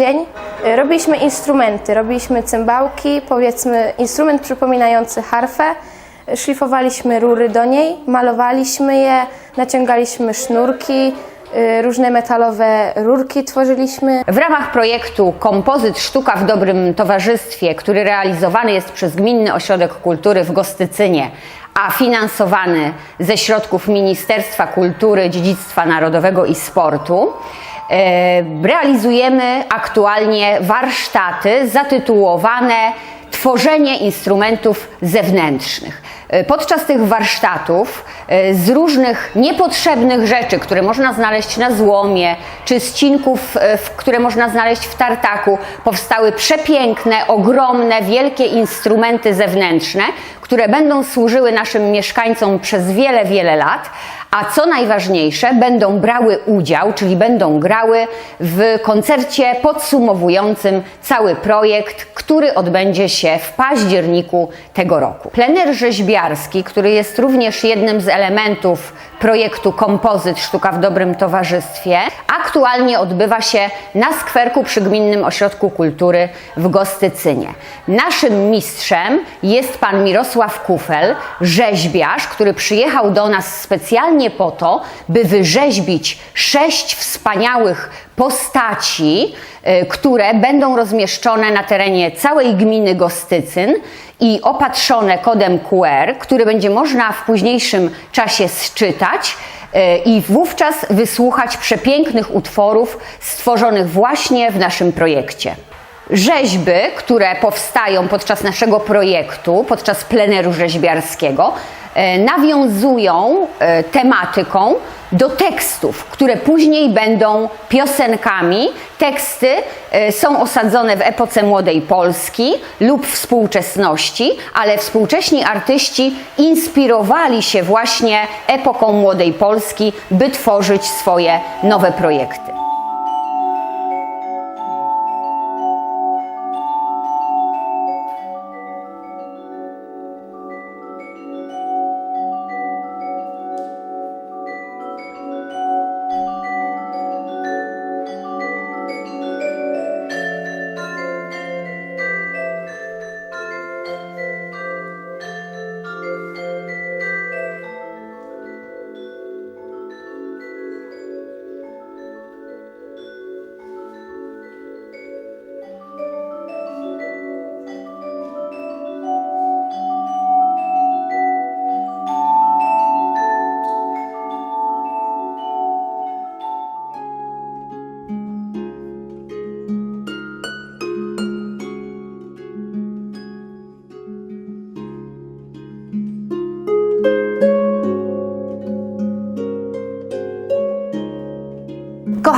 dzień y, robiliśmy instrumenty, robiliśmy cymbałki, powiedzmy instrument przypominający harfę, y, szlifowaliśmy rury do niej, malowaliśmy je, naciągaliśmy sznurki, y, różne metalowe rurki tworzyliśmy. W ramach projektu Kompozyt Sztuka w Dobrym Towarzystwie, który realizowany jest przez Gminny Ośrodek Kultury w Gostycynie, a finansowany ze środków Ministerstwa Kultury, Dziedzictwa Narodowego i Sportu, realizujemy aktualnie warsztaty zatytułowane Tworzenie instrumentów zewnętrznych. E, Podczas tych warsztatów e, z różnych niepotrzebnych rzeczy, które można znaleźć na złomie, czy z e, które można znaleźć w tartaku, powstały przepiękne, ogromne, wielkie instrumenty zewnętrzne, które będą służyły naszym mieszkańcom przez wiele, wiele lat, a co najważniejsze, będą brały udział, czyli będą grały w koncercie podsumowującym cały projekt, który odbędzie się w październiku tego roku. Plener rzeźbiarski, który jest również jednym z elementów projektu Kompozyt Sztuka w Dobrym Towarzystwie, aktualnie odbywa się na skwerku przy Gminnym Ośrodku Kultury w Gostycynie. Naszym mistrzem jest pan Mirosław Kufel, rzeźbiarz, który przyjechał do nas specjalnie po to, by wyrzeźbić sześć wspaniałych postaci, y, które będą rozmieszczone na terenie całej gminy Gostycyn i opatrzone kodem QR, który będzie można w późniejszym czasie sczytać y, i wówczas wysłuchać przepięknych utworów stworzonych właśnie w naszym projekcie. Rzeźby, które powstają podczas naszego projektu, podczas pleneru rzeźbiarskiego, e, nawiązują e, tematyką do tekstów, które później będą piosenkami. Teksty e, są osadzone w epoce młodej Polski lub współczesności, ale współcześni artyści inspirowali się właśnie epoką młodej Polski, by tworzyć swoje nowe projekty.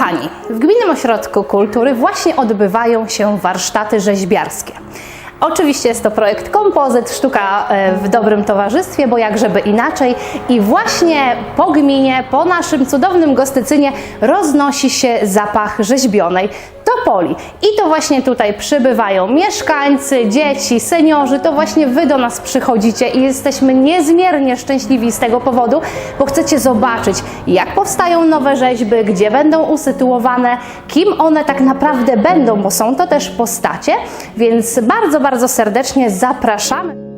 Kochani, w Gminnym Ośrodku Kultury właśnie odbywają się warsztaty rzeźbiarskie. Oczywiście jest to projekt Kompozyt Sztuka e, w dobrym towarzystwie, bo jak żeby inaczej. I właśnie po gminie, po naszym cudownym Gostycynie roznosi się zapach rzeźbionej topoli. I to właśnie tutaj przybywają mieszkańcy, dzieci, seniorzy. To właśnie Wy do nas przychodzicie i jesteśmy niezmiernie szczęśliwi z tego powodu, bo chcecie zobaczyć, jak powstają nowe rzeźby, gdzie będą usytuowane, kim one tak naprawdę będą, bo są to też postacie, więc bardzo, bardzo serdecznie zapraszamy.